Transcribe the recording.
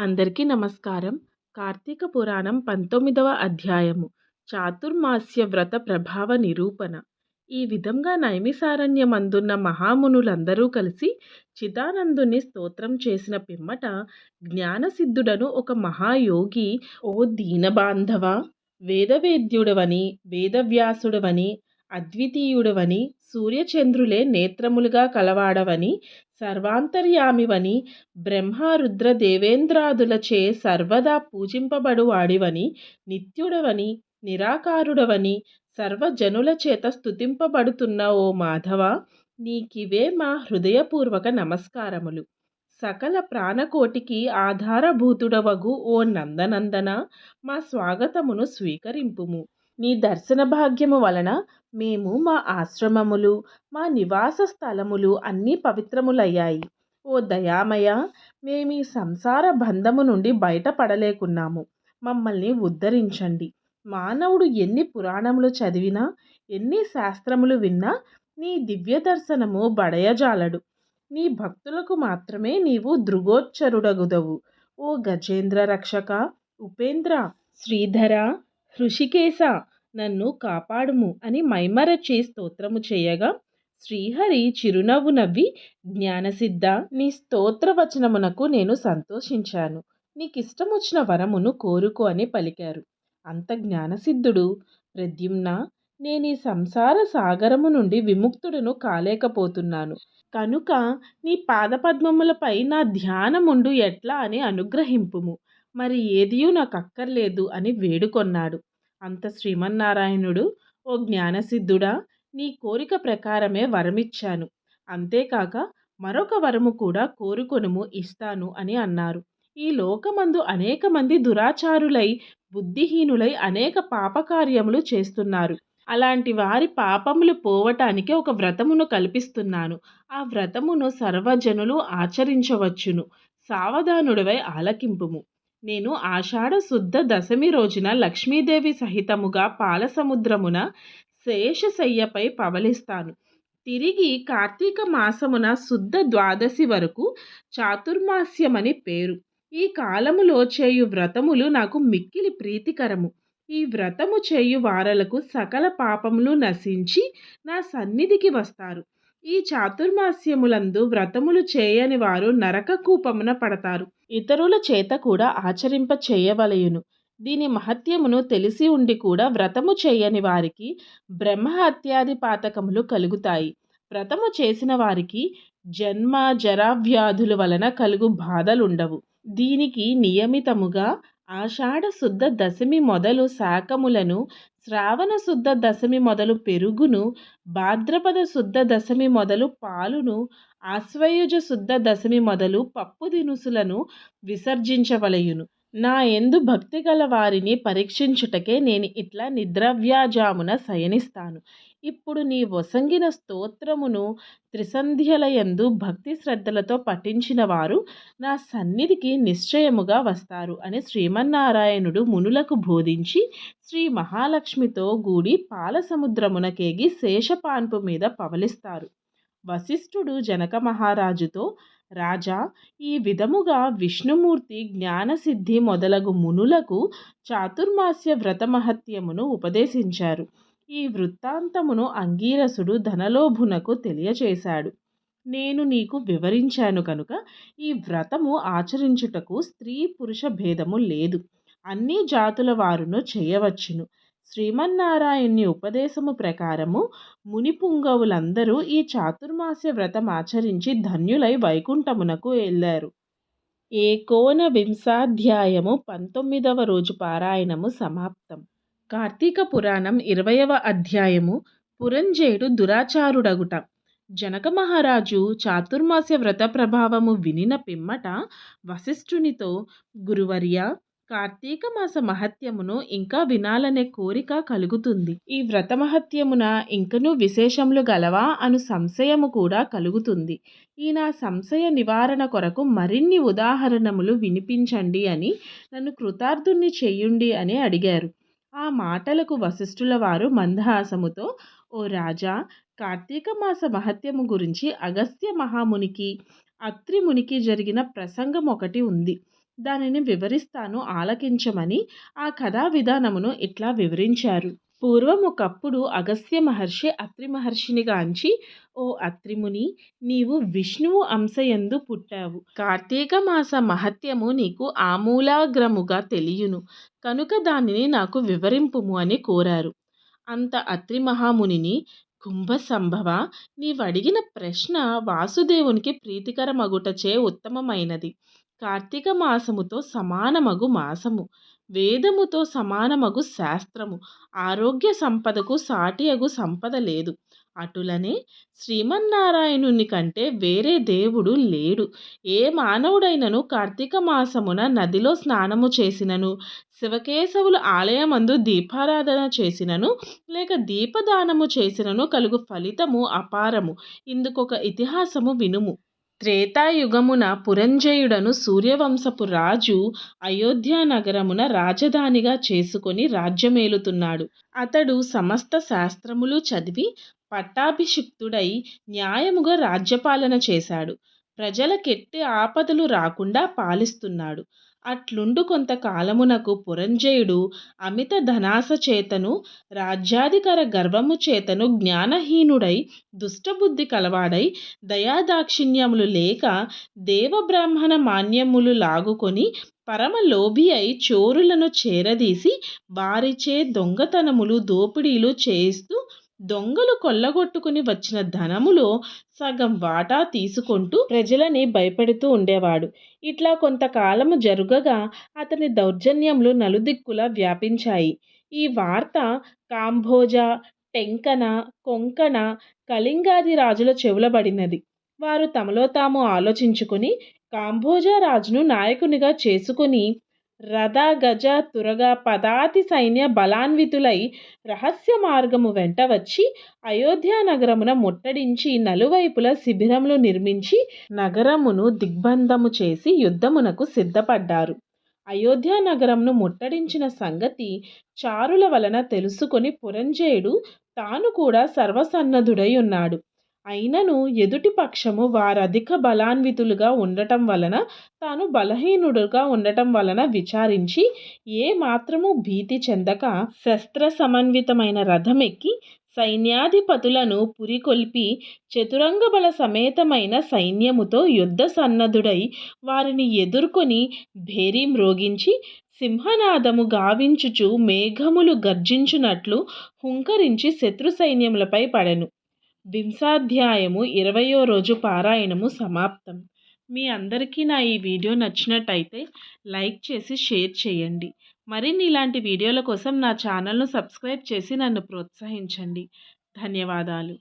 అందరికీ నమస్కారం. కార్తీక పురాణం పంతొమ్మిదవ అధ్యాయము. చాతుర్మాస్య వ్రత ప్రభావ నిరూపణ. ఈ విధంగా నైమిసారణ్యమందున్న మహామునులందరూ కలిసి చిదానందుని స్తోత్రం చేసిన పిమ్మట జ్ఞానసిద్ధుడను ఒక మహాయోగి ఓ దీనబాంధవ వేదవేద్యుడవని వేదవ్యాసుడవని అద్వితీయుడవని సూర్యచంద్రులే నేత్రములుగా కలవాడవని సర్వాంతర్యామివని బ్రహ్మరుద్ర దేవేంద్రాదులచే సర్వదా పూజింపబడువాడివని నిత్యుడవని నిరాకారుడవని సర్వజనుల చేత స్తుతింపబడుతున్న ఓ మాధవ నీకివే మా హృదయపూర్వక నమస్కారములు. సకల ప్రాణకోటికి ఆధారభూతుడవగు ఓ నందనందన మా స్వాగతమును స్వీకరింపుము. నీ దర్శన భాగ్యము వలన మేము మా ఆశ్రమములు మా నివాస స్థలములు అన్నీ పవిత్రములయ్యాయి. ఓ దయామయ మేము ఈ సంసార బంధము నుండి బయటపడలేకున్నాము. మమ్మల్ని ఉద్ధరించండి. మానవుడు ఎన్ని పురాణములు చదివినా ఎన్ని శాస్త్రములు విన్నా నీ దివ్య దర్శనము బడయజాలడు. నీ భక్తులకు మాత్రమే నీవు దృగోచ్చరుడగుదవు. ఓ గజేంద్ర రక్షక ఉపేంద్ర శ్రీధర హృషికేశ నన్ను కాపాడుము అని మైమరచి స్తోత్రము చేయగా శ్రీహరి చిరునవ్వు నవ్వి జ్ఞానసిద్ధ నీ స్తోత్రవచనమునకు నేను సంతోషించాను. నీకిష్టమొచ్చిన వరమును కోరుకో అని పలికారు. అంత జ్ఞానసిద్ధుడు ప్రద్యుమ్న నేను ఈ సంసార సాగరము నుండి విముక్తుడను కాలేకపోతున్నాను. కనుక నీ పాదపద్మములపై నా ధ్యానముండు ఎట్లా అని అనుగ్రహింపుము. మరి ఏదియూ నాకు అక్కర్లేదు అని వేడుకొన్నాడు. అంత శ్రీమన్నారాయణుడు ఓ జ్ఞానసిద్ధుడా నీ కోరిక ప్రకారమే వరమిచ్చాను. అంతేకాక మరొక వరము కూడా కోరుకొనుము ఇస్తాను అని అన్నారు. ఈ లోకమందు అనేక మంది దురాచారులై బుద్ధిహీనులై అనేక పాపకార్యములు చేస్తున్నారు. అలాంటి వారి పాపములు పోవటానికి ఒక వ్రతమును కల్పిస్తున్నాను. ఆ వ్రతమును సర్వజనులు ఆచరించవచ్చును. సావధానుడివై ఆలకింపుము. నేను ఆషాఢ శుద్ధ దశమి రోజున లక్ష్మీదేవి సహితముగా పాలసముద్రమున శేషశయ్యపై పవలిస్తాను. తిరిగి కార్తీక మాసమున శుద్ధ ద్వాదశి వరకు చాతుర్మాస్యమని పేరు. ఈ కాలములో చేయు వ్రతములు నాకు మిక్కిలి ప్రీతికరము. ఈ వ్రతము చేయు వారలకు సకల పాపములు నశించి నా సన్నిధికి వస్తారు. ఈ చాతుర్మాస్యములందు వ్రతములు చేయని వారు నరక కూపమున పడతారు. ఇతరుల చేత కూడా ఆచరింప చేయవలయును. దీని మహత్యమును తెలిసి ఉండి కూడా వ్రతము చేయని వారికి బ్రహ్మహత్యాది పాతకములు కలుగుతాయి. వ్రతము చేసిన వారికి జన్మ జరావ్యాధుల వలన కలుగు బాధలుండవు. దీనికి నియమితముగా ఆషాఢ శుద్ధ దశమి మొదలు శాకములను శ్రావణ శుద్ధ దశమి మొదలు పెరుగును భాద్రపద శుద్ధ దశమి మొదలు పాలును ఆశ్వయుజ శుద్ధ దశమి మొదలు పప్పు దినుసులను విసర్జించవలయును. నా ఎందు భక్తి గల వారిని పరీక్షించుటకే నేను ఇట్లా నిద్రవ్యాజామున శయనిస్తాను. ఇప్పుడు నీ వసంగిన స్తోత్రమును త్రిసంధ్యలయందు భక్తి శ్రద్ధలతో పఠించిన వారు నా సన్నిధికి నిశ్చయముగా వస్తారు అని శ్రీమన్నారాయణుడు మునులకు బోధించి శ్రీ మహాలక్ష్మితో గూడి పాలసముద్రమునకేగి శేషపాన్పు మీద పవలిస్తారు. వశిష్ఠుడు జనక మహారాజుతో రాజా ఈ విధముగా విష్ణుమూర్తి జ్ఞానసిద్ధి మొదలగు మునులకు చాతుర్మాస్య వ్రత మహత్యమును ఉపదేశించారు. ఈ వృత్తాంతమును అంగీరసుడు ధనలోభునకు తెలియచేశాడు. నేను నీకు వివరించాను కనుక ఈ వ్రతము ఆచరించుటకు స్త్రీ పురుష భేదము లేదు. అన్ని జాతుల వారును చేయవచ్చును. శ్రీమన్నారాయణ్ణి ఉపదేశము ప్రకారము మునిపుంగవులందరూ ఈ చాతుర్మాస్య వ్రతం ఆచరించి ధన్యులై వైకుంఠమునకు వెళ్ళారు. ఏకోన వింశాధ్యాయము పంతొమ్మిదవ రోజు పారాయణము సమాప్తం. కార్తీక పురాణం ఇరవయవ అధ్యాయము పురంజేయుడు దురాచారుడగుట. జనక మహారాజు చాతుర్మాస్య వ్రత ప్రభావము వినిన పిమ్మట వశిష్ఠునితో గురువర్య కార్తీక మాస మహత్యమును ఇంకా వినాలనే కోరిక కలుగుతుంది. ఈ వ్రత మహత్యమున ఇంకనూ విశేషములు గలవా అను సంశయము కూడా కలుగుతుంది. ఈ నా సంశయ నివారణ కొరకు మరిన్ని ఉదాహరణములు వినిపించండి అని నన్ను కృతార్థుణ్ణి చెయ్యుండి అని అడిగారు. ఆ మాటలకు వశిష్ఠుల వారు మందహాసముతో ఓ రాజా కార్తీక మాస మహత్యము గురించి అగస్త్య మహామునికి అత్రిమునికి జరిగిన ప్రసంగం ఒకటి ఉంది. దానిని వివరిస్తాను ఆలకించమని ఆ కథా విధానమును ఇట్లా వివరించారు. పూర్వం ఒకప్పుడు అగస్త్య మహర్షి అత్రి మహర్షిని గాంచి ఓ అత్రిముని నీవు విష్ణువు అంశయందు పుట్టావు. కార్తీక మాస మహత్యము నీకు ఆమూలాగ్రముగా తెలియును. కనుక దానిని నాకు వివరింపుము అని కోరారు. అంత అత్రి మహామునిని కుంభసంభవ నీవడిగిన ప్రశ్న వాసుదేవునికి ప్రీతికరమగుటచే ఉత్తమమైనది. కార్తీక మాసముతో సమానమగు మాసము. వేదముతో సమానమగు శాస్త్రము. ఆరోగ్య సంపదకు సాటియగు సంపద లేదు. అటులనే శ్రీమన్నారాయణుని కంటే వేరే దేవుడు లేడు. ఏ మానవుడైనను కార్తీక మాసమున నదిలో స్నానము చేసినను శివకేశవుల ఆలయమందు దీపారాధన చేసినను లేక దీపదానము చేసినను కలుగు ఫలితము అపారము. ఇందుకొక ఇతిహాసము వినుము. త్రేతాయుగమున పురంజయుడను సూర్యవంశపు రాజు అయోధ్యానగరమున రాజధానిగా చేసుకొని రాజ్యమేలుతున్నాడు. అతడు సమస్త శాస్త్రములు చదివి పట్టాభిషిక్తుడై న్యాయముగా రాజ్యపాలన చేశాడు. ప్రజలకెట్టి ఆపదలు రాకుండా పాలిస్తున్నాడు. అట్లుండు కొంతకాలమునకు పురంజయుడు అమిత ధనాస చేతను రాజ్యాధికార గర్వము చేతను జ్ఞానహీనుడై దుష్టబుద్ధి కలవాడై దయాదాక్షిణ్యములు లేక దేవబ్రాహ్మణ మాన్యములు లాగుకొని పరమ లోభి అయి చోరులను చేరదీసి వారిచే దొంగతనములు దోపిడీలు చేస్తూ దొంగలు కొల్లగొట్టుకుని వచ్చిన ధనములో సగం వాటా తీసుకుంటూ ప్రజలని భయపెడుతూ ఉండేవాడు. ఇట్లా కొంతకాలము జరుగగా అతని దౌర్జన్యములు నలుదిక్కులా వ్యాపించాయి. ఈ వార్త కాంభోజ టెంకన కొంకణ కళింగాది రాజుల చెవులబడినది. వారు తమలో తాము ఆలోచించుకొని కాంభోజ రాజును నాయకునిగా చేసుకుని రథ గజ తురగ పదాతి సైన్య బలాన్వితులై రహస్య మార్గము వెంట వచ్చి అయోధ్య నగరమున ముట్టడించి నలువైపుల శిబిరములు నిర్మించి నగరమును దిగ్బంధము చేసి యుద్ధమునకు సిద్ధపడ్డారు. అయోధ్య నగరంను ముట్టడించిన సంగతి చారుల వలన తెలుసుకొని పురంజేయుడు తాను కూడా సర్వసన్నద్ధుడై ఉన్నాడు. అయినను ఎదుటి పక్షము వారధిక బలాన్వితులుగా ఉండటం వలన తాను బలహీనుడుగా ఉండటం వలన విచారించి ఏ మాత్రము భీతి చెందక శస్త్ర సమన్వితమైన రథమెక్కి సైన్యాధిపతులను పురికొల్పి చతురంగ బల సమేతమైన సైన్యముతో యుద్ధ సన్నద్ధుడై వారిని ఎదుర్కొని భేరీ మ్రోగించి సింహనాదము గావించుచు మేఘములు గర్జించునట్లు హుంకరించి శత్రు సైన్యములపై పడెను. వింశాధ్యాయము ఇరవయో రోజు పారాయణము సమాప్తం. మీ అందరికీ నా ఈ వీడియో నచ్చినట్టయితే లైక్ చేసి షేర్ చేయండి. మరిన్ని ఇలాంటి వీడియోల కోసం నా ఛానల్ను సబ్స్క్రైబ్ చేసి నన్ను ప్రోత్సహించండి. ధన్యవాదాలు.